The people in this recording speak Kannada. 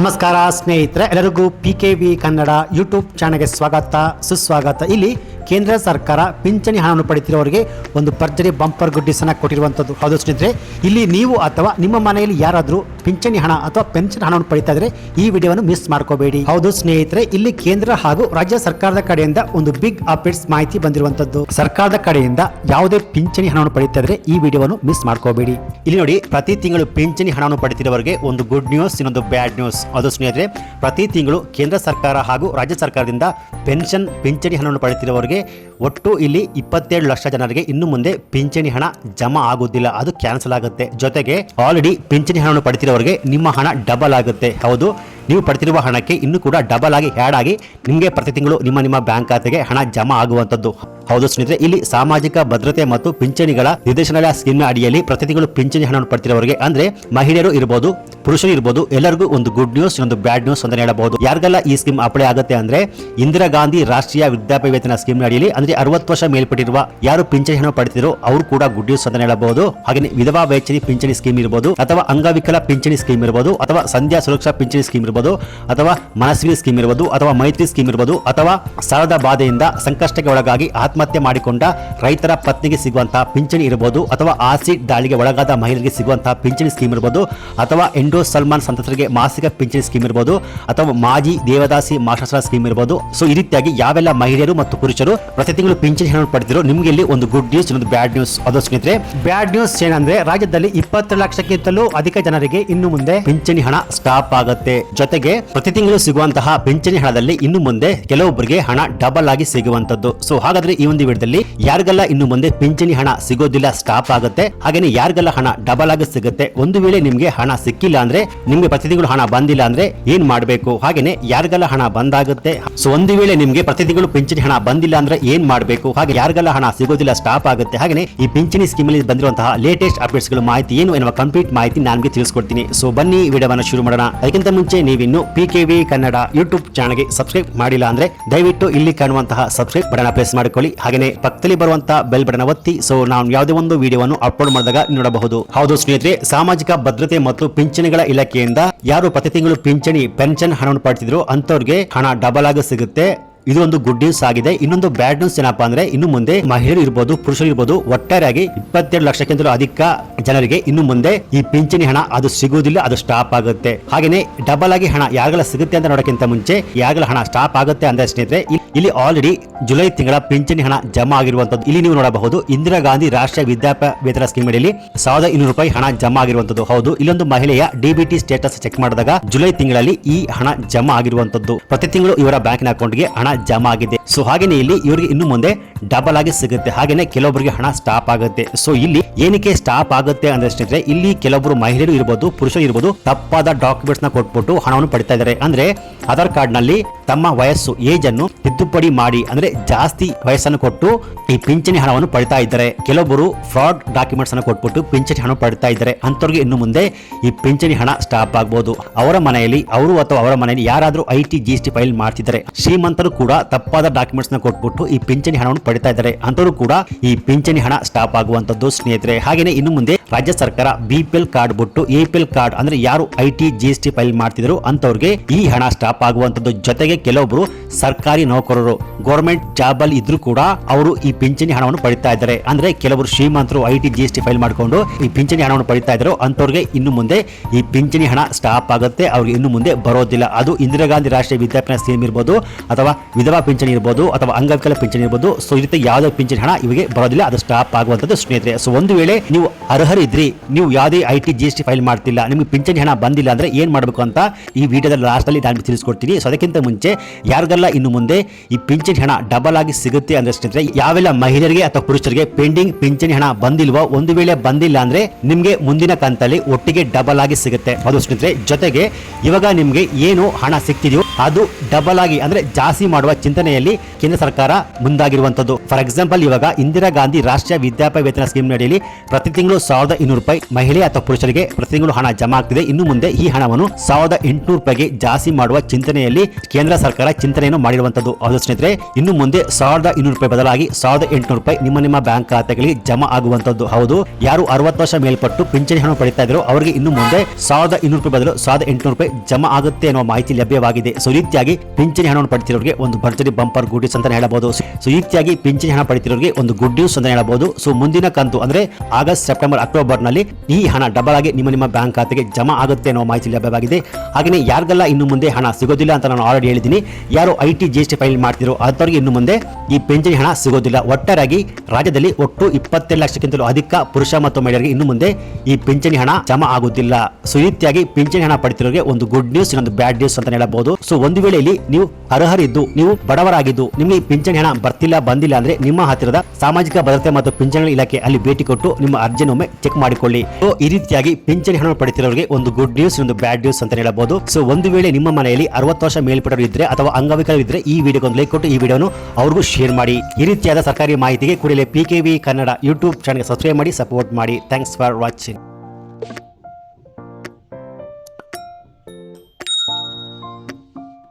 ನಮಸ್ಕಾರ ಸ್ನೇಹಿತರೆ, ಎಲ್ಲರಿಗೂ P K V Kannada YouTube ಚಾನಲ್ಗೆ ಸ್ವಾಗತ, ಸುಸ್ವಾಗತ. ಇಲ್ಲಿ ಕೇಂದ್ರ ಸರ್ಕಾರ ಪಿಂಚಣಿ ಹಣವನ್ನು ಪಡೆಯುತ್ತಿರುವವರಿಗೆ ಒಂದು ಭರ್ಜರಿ ಬಂಪರ್ ಗುಡ್ಡಿಸನ್ನು ಕೊಟ್ಟಿರುವಂಥದ್ದು ಹೌದು ಸ್ನೇಹಿತರೆ, ಇಲ್ಲಿ ನೀವು ಅಥವಾ ನಿಮ್ಮ ಮನೆಯಲ್ಲಿ ಯಾರಾದರೂ ಪಿಂಚಣಿ ಹಣ ಅಥವಾ ಪೆನ್ಷನ್ ಹಣವನ್ನು ಪಡಿತಾ ಇದ್ರೆ ಈ ವಿಡಿಯೋವನ್ನು ಮಿಸ್ ಮಾಡ್ಕೋಬೇಡಿ. ಹೌದು ಸ್ನೇಹಿತರೆ, ಇಲ್ಲಿ ಕೇಂದ್ರ ಹಾಗೂ ರಾಜ್ಯ ಸರ್ಕಾರದ ಕಡೆಯಿಂದ ಒಂದು ಬಿಗ್ ಅಪ್ಡೇಟ್ಸ್ ಮಾಹಿತಿ ಬಂದಿರುವಂತದ್ದು. ಸರ್ಕಾರದ ಕಡೆಯಿಂದ ಯಾವುದೇ ಪಿಂಚಣಿ ಹಣವನ್ನು ಪಡಿತಾ ಇದ್ರೆ ಈ ವಿಡಿಯೋವನ್ನು ಮಿಸ್ ಮಾಡ್ಕೋಬೇಡಿ. ಇಲ್ಲಿ ನೋಡಿ, ಪ್ರತಿ ತಿಂಗಳು ಪಿಂಚಣಿ ಹಣವನ್ನು ಪಡಿತಿರುವವರಿಗೆ ಒಂದು ಗುಡ್ ನ್ಯೂಸ್ ಇನ್ನೊಂದು ಬ್ಯಾಡ್ ನ್ಯೂಸ್ ಅದು ಸ್ನೇಹಿತರೆ, ಪ್ರತಿ ತಿಂಗಳು ಕೇಂದ್ರ ಸರ್ಕಾರ ಹಾಗೂ ರಾಜ್ಯ ಸರ್ಕಾರದಿಂದ ಪೆನ್ಷನ್, ಪಿಂಚಣಿ ಹಣವನ್ನು ಪಡೆಯುತ್ತಿರುವವರಿಗೆ ಒಟ್ಟು ಇಲ್ಲಿ ಇಪ್ಪತ್ತೇಳು ಲಕ್ಷ ಜನರಿಗೆ ಇನ್ನು ಮುಂದೆ ಪಿಂಚಣಿ ಹಣ ಜಮಾ ಆಗುವುದಿಲ್ಲ. ಅದು ಕ್ಯಾನ್ಸಲ್ ಆಗುತ್ತೆ. ಜೊತೆಗೆ ಆಲ್ರೆಡಿ ಪಿಂಚಣಿ ಹಣವನ್ನು ಪಡೆತಿರೋರಿಗೆ ನಿಮ್ಮ ಹಣ ಡಬಲ್ ಆಗುತ್ತೆ. ಹೌದು, ನೀವು ಪಡೆದಿರುವ ಹಣಕ್ಕೆ ಇನ್ನು ಕೂಡ ಡಬಲ್ ಆಗಿ ಆ್ಯಡ್ ಆಗಿ ನಿಮಗೆ ಪ್ರತಿ ತಿಂಗಳು ನಿಮ್ಮ ನಿಮ್ಮ ಬ್ಯಾಂಕ್ ಖಾತೆಗೆ ಹಣ ಜಮಾ ಆಗುವಂಥದ್ದು. ಹೌದು ಸ್ನೇಹಿತರೆ, ಇಲ್ಲಿ ಸಾಮಾಜಿಕ ಭದ್ರತೆ ಮತ್ತು ಪಿಂಚಣಿಗಳ ನಿರ್ದೇಶನಾಲಯ ಸ್ಕೀಮ್ನ ಅಡಿಯಲ್ಲಿ ಪ್ರತಿ ತಿಂಗಳು ಪಿಂಚಣಿ ಹಣವನ್ನು ಪಡೆದಿರುವವರಿಗೆ ಅಂದ್ರೆ ಮಹಿಳೆಯರು ಇರಬಹುದು ಪುರುಷರು ಇರ್ಬೋದು, ಎಲ್ಲರಿಗೂ ಒಂದು ಗುಡ್ ನ್ಯೂಸ್ ಒಂದು ಬ್ಯಾಡ್ ನ್ಯೂಸ್ ಅಂತ ಹೇಳಬಹುದು. ಯಾರಿಗೆಲ್ಲ ಈ ಸ್ಕೀಮ್ ಅಪ್ಲೈ ಆಗುತ್ತೆ ಅಂದ್ರೆ, ಇಂದಿರಾ ಗಾಂಧಿ ರಾಷ್ಟ್ರೀಯ ವೃದ್ಧಾಪ್ಯ ವೇತನ ಸ್ಕೀಮ್ ಅಡಿಯಲ್ಲಿ ಅಂದ್ರೆ ಅರವತ್ತು ವರ್ಷ ಮೇಲ್ಪಟ್ಟಿರುವ ಯಾರು ಪಿಂಚಣಿ ಹಣ ಪಡೆದಿರೋ ಅವರು ಕೂಡ ಗುಡ್ ನ್ಯೂಸ್ ಅಂತ ಹೇಳಬಹುದು. ಹಾಗೆ ವಿಧವಾ ವೇಚನಿ ಪಿಂಚಣಿ ಸ್ಕೀಮ್ ಇರಬಹುದು ಅಥವಾ ಅಂಗವಿಕಲ ಪಿಂಚಣಿ ಸ್ಕೀಮ್ ಇರಬಹುದು ಅಥವಾ ಸಂಧ್ಯಾ ಸುರಕ್ಷಾ ಪಿಂಚಣಿ ಸ್ಕೀಮ್ ಇರಬಹುದು ಅಥವಾ ಮನಸ್ವಿ ಸ್ಕೀಮ್ ಇರಬಹುದು ಅಥವಾ ಮೈತ್ರಿ ಸ್ಕೀಮ್ ಇರಬಹುದು ಅಥವಾ ಸಾಲದ ಬಾಧೆಯಿಂದ ಸಂಕಷ್ಟಕ್ಕೆ ಒಳಗಾಗಿ ಆತ್ಮಹತ್ಯೆ ಮಾಡಿಕೊಂಡ ರೈತರ ಪತ್ನಿಗೆ ಸಿಗುವಂತಹ ಪಿಂಚಣಿ ಇರಬಹುದು ಅಥವಾ ಆಸಿಡ್ ದಾಳಿಗೆ ಒಳಗಾದ ಮಹಿಳೆಗೆ ಸಿಗುವಂತಹ ಪಿಂಚಣಿ ಸ್ಕೀಮ್ ಇರಬಹುದು ಅಥವಾ ಸಲ್ಮಾನ್ ಸಂತತರಿಗೆ ಮಾಸಿಕ ಪಿಂಚಣಿ ಸ್ಕೀಮ್ ಇರಬಹುದು ಅಥವಾ ಮಾಜಿ ದೇವದಾಸಿ ಮಾಶಾಸ್ತ್ರ ಸ್ಕೀಮ್ ಇರಬಹುದು ಸೊ ಈ ರೀತಿಯಾಗಿ ಯಾವೆಲ್ಲ ಮಹಿಳೆಯರು ಮತ್ತು ಪುರುಷರು ಪ್ರತಿ ತಿಂಗಳು ಪಿಂಚಣಿ ಹಣ ಪಡೆದಿರೋ ನಿಮಗೆ ಇಲ್ಲಿ ಒಂದು ಗುಡ್ ನ್ಯೂಸ್ ಒಂದು ಬ್ಯಾಡ್ ನ್ಯೂಸ್ ಅದು ಸ್ನೇಹಿತರೆ. ಬ್ಯಾಡ್ ನ್ಯೂಸ್ ಏನಂದ್ರೆ, ರಾಜ್ಯದಲ್ಲಿ ಇಪ್ಪತ್ತು ಲಕ್ಷಕ್ಕಿಂತಲೂ ಅಧಿಕ ಜನರಿಗೆ ಇನ್ನು ಮುಂದೆ ಪಿಂಚಣಿ ಹಣ ಸ್ಟಾಪ್ ಆಗುತ್ತೆ. ಜೊತೆಗೆ ಪ್ರತಿ ತಿಂಗಳು ಸಿಗುವಂತಹ ಪಿಂಚಣಿ ಹಣದಲ್ಲಿ ಇನ್ನು ಮುಂದೆ ಕೆಲವೊಬ್ಬರಿಗೆ ಹಣ ಡಬಲ್ ಆಗಿ ಸಿಗುವಂತದ್ದು ಸೊ ಹಾಗಾದ್ರೆ ಈ ಒಂದು ವಿಡಿಯೋದಲ್ಲಿ ಯಾರಿಗೆಲ್ಲ ಇನ್ನು ಮುಂದೆ ಪಿಂಚಣಿ ಹಣ ಸಿಗೋದಿಲ್ಲ ಸ್ಟಾಪ್ ಆಗುತ್ತೆ, ಹಾಗೇನೆ ಯಾರಿಗೆಲ್ಲ ಹಣ ಡಬಲ್ ಆಗಿ ಸಿಗುತ್ತೆ, ಒಂದು ವೇಳೆ ನಿಮಗೆ ಹಣ ಸಿಕ್ಕಿಲ್ಲ ಅಂದ್ರೆ ನಿಮ್ಗೆ ಪ್ರತಿ ತಿಂಗಳು ಹಣ ಬಂದಿಲ್ಲ ಅಂದ್ರೆ ಏನ್ ಮಾಡಬೇಕು? ಹಾಗೇನೆ ಯಾರಿಗೆಲ್ಲ ಹಣ ಬಂದಾಗುತ್ತೆ? ಸೊ ಒಂದು ವೇಳೆ ನಿಮ್ಗೆ ಪ್ರತಿ ತಿಂಗಳು ಪಿಂಚಣಿ ಹಣ ಬಂದಿಲ್ಲ ಅಂದ್ರೆ ಏನ್ ಮಾಡಬೇಕು? ಹಾಗೆ ಯಾರಿಗೆಲ್ಲ ಹಣ ಸಿಗೋದಿಲ್ಲ ಸ್ಟಾಪ್ ಆಗುತ್ತೆ. ಹಾಗೇನೆ ಈ ಪಿಂಚಣಿ ಸ್ಕೀಮ್ ಅಲ್ಲಿ ಬಂದಿರುವಂತಹ ಲೇಟೆಸ್ಟ್ ಅಪ್ಡೇಟ್ಸ್ಗಳು ಮಾಹಿತಿ ಏನು ಎನ್ನುವ ಕಂಪ್ಲೀಟ್ ಮಾಹಿತಿ ನಾನು ತಿಳಿಸ್ಕೊಡ್ತೀನಿ. ಸೊ ಬನ್ನಿ ವಿಡಿಯೋವನ್ನು ಶುರು ಮಾಡೋಣ. ಅದಕ್ಕಿಂತ ಮುಂಚೆ ನೀವಿನ್ನು P K V Kannada YouTube ಚಾನಲ್ಗೆ ಸಬ್ಸ್ಕ್ರೈಬ್ ಮಾಡಿಲ್ಲ ಅಂದ್ರೆ ದಯವಿಟ್ಟು ಇಲ್ಲಿ ಕಾಣುವಂತಹ ಸಬ್ಸ್ಕ್ರೈಬ್ ಬಟನ್ ಪ್ರೆಸ್ ಮಾಡಿಕೊಳ್ಳಿ. ಹಾಗೇನೆ ಪಕ್ಕದಲ್ಲಿ ಬರುವಂತಹ ಬೆಲ್ ಬಟನ್ ಒತ್ತಿ. ಸೊ ನಾವು ಯಾವುದೇ ಒಂದು ವಿಡಿಯೋವನ್ನು ಅಪ್ಲೋಡ್ ಮಾಡಿದಾಗ ನೋಡಬಹುದು. ಹೌದು ಸ್ನೇಹಿತರೆ, ಸಾಮಾಜಿಕ ಭದ್ರತೆ ಮತ್ತು ಪಿಂಚಣಿಗಳ ಇಲಾಖೆಯಿಂದ ಯಾರು ಪ್ರತಿ ತಿಂಗಳು ಪಿಂಚಣಿ ಪೆನ್ಷನ್ ಹಣವನ್ನು ಪಡ್ತಿದ್ರು ಅಂತವ್ರಿಗೆ ಹಣ ಡಬಲ್ ಆಗಿ ಸಿಗುತ್ತೆ. ಇದು ಒಂದು ಗುಡ್ ನ್ಯೂಸ್ ಆಗಿದೆ. ಇನ್ನೊಂದು ಬ್ಯಾಡ್ ನ್ಯೂಸ್ ಏನಪ್ಪಾ ಅಂದ್ರೆ ಇನ್ನು ಮುಂದೆ ಮಹಿಳೆಯರು ಇರ್ಬೋದು, ಪುರುಷರು ಇರ್ಬೋದು, ಒಟ್ಟಾರೆಯಾಗಿ ಇಪ್ಪತ್ತೆರಡು ಲಕ್ಷಕ್ಕಿಂತಲೂ ಅಧಿಕ ಜನರಿಗೆ ಇನ್ನು ಮುಂದೆ ಈ ಪಿಂಚಣಿ ಹಣ ಅದು ಸಿಗುವುದಿಲ್ಲ, ಅದು ಸ್ಟಾಪ್ ಆಗುತ್ತೆ. ಹಾಗೇನೆ ಡಬಲ್ ಆಗಿ ಹಣ ಯಾರಿಗೆಲ್ಲ ಸಿಗುತ್ತೆ ಅಂತ ನೋಡೋಕ್ಕಿಂತ ಮುಂಚೆ ಯಾರಿಗೆಲ್ಲ ಹಣ ಸ್ಟಾಪ್ ಆಗುತ್ತೆ ಅಂದ್ರೆ ಸ್ನೇಹಿತರೆ, ಇಲ್ಲಿ ಆಲ್ರೆಡಿ ಜುಲೈ ತಿಂಗಳ ಪಿಂಚಣಿ ಹಣ ಜಮಾ ಆಗಿರುವಂತದ್ದು ಇಲ್ಲಿ ನೀವು ನೋಡಬಹುದು. ಇಂದಿರಾ ಗಾಂಧಿ ರಾಷ್ಟ್ರೀಯ ವಿದ್ಯಾಪ ವೇತನ ಸ್ಕೀಮ್ ಅಡಿಯಲ್ಲಿ ಸಾವಿರದ ಇನ್ನೂರು ರೂಪಾಯಿ ಹಣ ಜಮಾ ಆಗಿರುವಂತದ್ದು. ಹೌದು, ಇಲ್ಲೊಂದು ಮಹಿಳೆಯ ಡಿಬಿಟಿ ಸ್ಟೇಟಸ್ ಚೆಕ್ ಮಾಡಿದಾಗ ಜುಲೈ ತಿಂಗಳಲ್ಲಿ ಈ ಹಣ ಜಮಾ ಆಗಿರುವಂತದ್ದು. ಪ್ರತಿ ತಿಂಗಳು ಇವರ ಬ್ಯಾಂಕಿನ ಅಕೌಂಟ್ಗೆ ಹಣ ಜಮಾ ಆಗಿದೆ. ಸೊ ಹಾಗೇನೆ ಇಲ್ಲಿ ಇವರಿಗೆ ಇನ್ನು ಮುಂದೆ ಡಬಲ್ ಆಗಿ ಸಿಗುತ್ತೆ. ಹಾಗೇನೆ ಕೆಲವೊಬ್ಬರಿಗೆ ಹಣ ಸ್ಟಾಪ್ ಆಗುತ್ತೆ. ಸೊ ಇಲ್ಲಿ ಏನಕ್ಕೆ ಸ್ಟಾಪ್ ಆಗುತ್ತೆ ಅಂದ್ರೆ ಸ್ನೇಹಿತರೆ, ಇಲ್ಲಿ ಕೆಲವೊಬ್ಬರು ಮಹಿಳೆಯರು ಇರಬಹುದು ಪುರುಷರು ಇರಬಹುದು ತಪ್ಪಾದ ಡಾಕ್ಯುಮೆಂಟ್ಸ್ನ ಕೊಟ್ಬಿಟ್ಟು ಹಣವನ್ನು ಪಡಿತಾ ಇದ್ದಾರೆ. ಅಂದ್ರೆ ಆಧಾರ್ ಕಾರ್ಡ್ನಲ್ಲಿ ತಮ್ಮ ವಯಸ್ಸು ಏಜ್ ಅನ್ನು ತಿದ್ದುಪಡಿ ಮಾಡಿ, ಅಂದ್ರೆ ಜಾಸ್ತಿ ವಯಸ್ಸನ್ನು ಕೊಟ್ಟು ಈ ಪಿಂಚಣಿ ಹಣವನ್ನು ಪಡಿತಾ ಇದ್ದಾರೆ. ಕೆಲವೊಬ್ಬರು ಫ್ರಾಡ್ ಡಾಕ್ಯುಮೆಂಟ್ಸ್ ಅನ್ನು ಕೊಟ್ಬಿಟ್ಟು ಪಿಂಚಣಿ ಹಣ ಪಡಿತಾ ಇದ್ದಾರೆ. ಅಂತವ್ರಿಗೆ ಇನ್ನು ಮುಂದೆ ಈ ಪಿಂಚಣಿ ಹಣ ಸ್ಟಾಪ್ ಆಗಬಹುದು ಅವರ ಮನೆಯಲ್ಲಿ, ಅವರು ಅಥವಾ ಅವರ ಮನೆಯಲ್ಲಿ ಯಾರಾದರೂ I T G S T file ಮಾಡ್ತಿದ್ದಾರೆ. ಶ್ರೀಮಂತರು ಕೂಡ ತಪ್ಪಾದ ಡಾಕ್ಯುಮೆಂಟ್ಸ್ನ ಕೊಟ್ಬಿಟ್ಟು ಈ ಪಿಂಚಣಿ ಹಣವನ್ನು ಪಡಿತಾ ಇದ್ದಾರೆ. ಅಂತರೂ ಕೂಡ ಈ ಪಿಂಚಣಿ ಹಣ ಸ್ಟಾಪ್ ಆಗುವಂತದ್ದು ಸ್ನೇಹಿತರೆ. ಹಾಗೇನೆ ಇನ್ನು ಮುಂದೆ ರಾಜ್ಯ ಸರ್ಕಾರ ಬಿ ಪಿ ಎಲ್ ಕಾರ್ಡ್ ಬಿಟ್ಟು ಎ ಕಾರ್ಡ್ ಅಂದ್ರೆ ಯಾರು I T G S T file ಮಾಡ್ತಿದ್ರು ಅಂತವ್ರಿಗೆ ಈ ಹಣ ಸ್ಟಾಪ್ ಆಗುವಂತದ್ದು ಜೊತೆಗೆ ಕೆಲವೊಬ್ರು ಸರ್ಕಾರಿ ನೌಕರರು, ಗೌರ್ಮೆಂಟ್ ಜಾಬ್ ಅಲ್ಲಿ ಇದ್ರು ಕೂಡ ಅವರು ಈ ಪಿಂಚಣಿ ಹಣವನ್ನು ಪಡಿತಾ ಇದ್ದಾರೆ. ಅಂದ್ರೆ ಕೆಲವರು ಶ್ರೀಮಂತರು I T G S T file ಮಾಡ್ಕೊಂಡು ಈ ಪಿಂಚಣಿ ಹಣವನ್ನು ಪಡಿತಾ ಇದ್ರು ಅಂತವ್ರಿಗೆ ಇನ್ನು ಮುಂದೆ ಈ ಪಿಂಚಣಿ ಹಣ ಸ್ಟಾಪ್ ಆಗುತ್ತೆ, ಅವ್ರಿಗೆ ಇನ್ನು ಮುಂದೆ ಬರೋದಿಲ್ಲ. ಅದು ಇಂದಿರಾ ಗಾಂಧಿ ರಾಷ್ಟ್ರೀಯ ವಿದ್ಯಾರ್ಥಿ ಸ್ಕೀಮ್ ಇರ್ಬೋದು, ಅಥವಾ ವಿಧವಾ ಪಿಂಚಣಿ ಇರ್ಬೋದು, ಅಥವಾ ಅಂಗವಿಕಲ ಪಿಂಚಣಿ ಇರ್ಬೋದು. ಸೊ ಈ ಯಾವುದೇ ಪಿಂಚಣಿ ಹಣ ಇವರಿಗೆ ಬರೋದಿಲ್ಲ, ಅದು ಸ್ಟಾಪ್ ಆಗುವಂತದ್ದು ಸ್ನೇಹಿತರೆ. ಸೊ ಒಂದು ವೇಳೆ ನೀವು ಅರ್ಹರಿದ್ರಿ ನೀವು ಯಾವುದೇ I T G S T file ಮಾಡ್ತಿಲ್ಲ, ನಿಮ್ಗೆ ಪಿಂಚಣಿ ಹಣ ಬಂದಿಲ್ಲ ಅಂದ್ರೆ ಏನ್ ಮಾಡಬೇಕು ಅಂತ ಈ ವಿಡಿಯೋದಲ್ಲಿ ಲಾಸ್ಟಲ್ಲಿ ನಾನು ತಿಳಿಸ್ಕೊಡ್ತೀನಿ. ಸೊ ಅದಕ್ಕಿಂತ ಮುಂಚೆ ಯಾರಿಗೆಲ್ಲ ಇನ್ನು ಮುಂದೆ ಈ ಪಿಂಚಣಿ ಹಣ ಡಬಲ್ ಆಗಿ ಸಿಗುತ್ತೆ ಅಂದ್ರೆ ಸ್ನೇಹಿತರೆ, ಯಾವೆಲ್ಲ ಮಹಿಳೆಯರಿಗೆ ಅಥವಾ ಪುರುಷರಿಗೆ ಪೆಂಡಿಂಗ್ ಪಿಂಚಣಿ ಹಣ ಬಂದಿಲ್ವೋ, ಒಂದು ವೇಳೆ ಬಂದಿಲ್ಲ ಅಂದ್ರೆ ನಿಮ್ಗೆ ಮುಂದಿನ ಕಂತಲ್ಲಿ ಒಟ್ಟಿಗೆ ಡಬಲ್ ಆಗಿ ಸಿಗುತ್ತೆ. ಅದು ಸ್ನೇಹಿತರೆ, ಜೊತೆಗೆ ಇವಾಗ ನಿಮ್ಗೆ ಏನು ಹಣ ಸಿಗ್ತಿದೆಯೋ ಅದು ಡಬಲ್ ಆಗಿ ಅಂದ್ರೆ ಜಾಸ್ತಿ ಮಾಡುವ ಚಿಂತನೆಯಲ್ಲಿ ಕೇಂದ್ರ ಸರ್ಕಾರ ಮುಂದಾಗಿರುವಂತದ್ದು ಫಾರ್ ಎಕ್ಸಾಂಪಲ್ ಇವಾಗ ಇಂದಿರಾ ಗಾಂಧಿ ರಾಷ್ಟ್ರೀಯ ವಿದ್ಯಾಭ್ಯಾಸ ವೇತನ ಸ್ಕೀಮ್ ನಡೆಯಲ್ಲಿ ಪ್ರತಿ ತಿಂಗಳು ಸಾವಿರದ ಇನ್ನೂರು ರೂಪಾಯಿ ಮಹಿಳೆ ಅಥವಾ ಪುರುಷರಿಗೆ ಪ್ರತಿ ತಿಂಗಳು ಹಣ ಜಮಾ ಆಗ್ತಿದೆ. ಇನ್ನು ಮುಂದೆ ಈ ಹಣವನ್ನು ಸಾವಿರದ ಎಂಟುನೂರು ರೂಪಾಯಿಗೆ ಜಾಸ್ತಿ ಮಾಡುವ ಚಿಂತನೆಯಲ್ಲಿ ಕೇಂದ್ರ ಸರ್ಕಾರ ಚಿಂತನೆಯನ್ನು ಮಾಡಿರುವಂತದ್ದು ಹೌದು ಸ್ನೇಹಿತರೆ, ಇನ್ನು ಮುಂದೆ ಸಾವಿರದ ಇನ್ನೂರು ರೂಪಾಯಿ ಬದಲಾಗಿ ಸಾವಿರದ ಎಂಟುನೂರು ರೂಪಾಯಿ ನಿಮ್ಮ ನಿಮ್ಮ ಬ್ಯಾಂಕ್ ಖಾತೆಗಳಿಗೆ ಜಮಾ ಆಗುವಂತದ್ದು ಹೌದು, ಯಾರು ಅರವತ್ತು ವರ್ಷ ಮೇಲ್ಪಟ್ಟು ಪಿಂಚಣಿ ಹಣ ಪಡಿತಾ ಇದ್ರು ಅವರಿಗೆ ಇನ್ನು ಮುಂದೆ ಸಾವಿರದ ಇನ್ನೂರು ರೂಪಾಯಿ ಬದಲು ಸಾವಿರದ ಎಂಟುನೂರು ರೂಪಾಯಿ ಜಮಾ ಆಗುತ್ತೆ ಅನ್ನೋ ಮಾಹಿತಿ ಲಭ್ಯವಾಗಿದೆ. ಸೊ ಈ ರೀತಿಯಾಗಿ ಪಿಂಚಣಿ ಹಣವನ್ನು ಪಡಿತಿರೋರಿಗೆ ಒಂದು ಭರ್ಜರಿ ಬಂಪರ್ ಗುಡ್ ನ್ಯೂಸ್ ಅಂತ ಹೇಳಬಹುದು. ಸೊ ರೀತಿಯಾಗಿ ಪಿಂಚಣಿ ಹಣ ಪಡಿತಿರೋರಿಗೆ ಒಂದು ಗುಡ್ ನ್ಯೂಸ್ ಅಂತ ಹೇಳಬಹುದು. ಸೊ, ಮುಂದಿನ ಕಂತು ಅಂದ್ರೆ ಆಗಸ್ಟ್, ಸೆಪ್ಟೆಂಬರ್ ಅಕ್ಟೋಬರ್ನಲ್ಲಿ ಈ ಹಣ ಡಬಲ್ ಆಗಿ ನಿಮ್ಮ ನಿಮ್ಮ ಬ್ಯಾಂಕ್ ಖಾತೆಗೆ ಜಮಾ ಆಗುತ್ತೆ ಅನ್ನೋ ಮಾಹಿತಿ ಲಭ್ಯವಾಗಿದೆ. ಹಾಗೆ ಯಾರಿಗೆಲ್ಲ ಇನ್ನು ಮುಂದೆ ಹಣ ಸಿಗೋದಿಲ್ಲ ಅಂತ ನಾನು ಆಲ್ರೆಡಿ ಹೇಳಿದ್ದೀನಿ. ಯಾರು I T, G S T file ಮಾಡ್ತಿರೋ ಅಂಥವ್ರಿಗೆ ಇನ್ನು ಮುಂದೆ ಈ ಪಿಂಚಣಿ ಹಣ ಸಿಗೋದಿಲ್ಲ. ಒಟ್ಟಾರೆಯಾಗಿ ರಾಜ್ಯದಲ್ಲಿ ಒಟ್ಟು ಇಪ್ಪತ್ತೆರಡು ಲಕ್ಷಕ್ಕಿಂತಲೂ ಅಧಿಕ ಪುರುಷ ಮತ್ತು ಮಹಿಳೆಯರಿಗೆ ಇನ್ನು ಮುಂದೆ ಈ ಪಿಂಚಣಿ ಹಣ ಜಮಾ ಆಗುತ್ತಿಲ್ಲ ಸೊ ರೀತಿಯಾಗಿ ಪಿಂಚಣಿ ಹಣ ಪಡಿತಿರೋರಿಗೆ ಒಂದು ಗುಡ್ ನ್ಯೂಸ್, ಇನ್ನೊಂದು ಬ್ಯಾಡ್ ನ್ಯೂಸ್ ಅಂತ ಹೇಳಬಹುದು. ಸೊ ಒಂದು ವೇಳೆ ಇಲ್ಲಿ ನೀವು ಅರ್ಹರಿದ್ದು, ನೀವು ಬಡವರಾಗಿದ್ದು, ನಿಮಗೆ ಪಿಂಚಣಿ ಹಣ ಬರ್ತಿಲ್ಲ, ಬಂದಿಲ್ಲ ಅಂದ್ರೆ ನಿಮ್ಮ ಹತ್ತಿರದ ಸಾಮಾಜಿಕ ಭದ್ರತೆ ಮತ್ತು ಪಿಂಚಣಿ ಇಲಾಖೆ ಅಲ್ಲಿ ಭೇಟಿ ಕೊಟ್ಟು ನಿಮ್ಮ ಅರ್ಜಿಯನ್ನು ಒಮ್ಮೆ ಚೆಕ್ ಮಾಡಿಕೊಳ್ಳಿ. ಸೊ ಈ ರೀತಿಯಾಗಿ ಪಿಂಚಣಿ ಹಣ ಪಡಿತಿರೋರಿಗೆ ಒಂದು ಗುಡ್ ನ್ಯೂಸ್ ಒಂದು ಬ್ಯಾಡ್ ನ್ಯೂಸ್ ಅಂತ ಹೇಳಬಹುದು. ಸೊ ಒಂದು ವೇಳೆ ನಿಮ್ಮ ಮನೆಯಲ್ಲಿ ಅರವತ್ತು ವರ್ಷ ಮೇಲ್ಪಟ್ಟರು ಇದ್ರೆ ಅಥವಾ ಅಂಗವಿಕಲರು ಇದ್ರೆ ಈ ವಿಡಿಯೋಗೆ ಒಂದು ಲೈಕ್ ಕೊಟ್ಟು ಈ ವಿಡಿಯೋನು ಅವ್ರಿಗೂ ಶೇರ್ ಮಾಡಿ. ಈ ರೀತಿಯಾದ ಸರ್ಕಾರಿ ಮಾಹಿತಿಗೆ ಕೂಡಲೇ P K V Kannada YouTube ಚಾನಲ್ಗೆ ಸಬ್ಸ್ಕ್ರೈಬ್ ಮಾಡಿ ಸಪೋರ್ಟ್ ಮಾಡಿ. Thanks for watching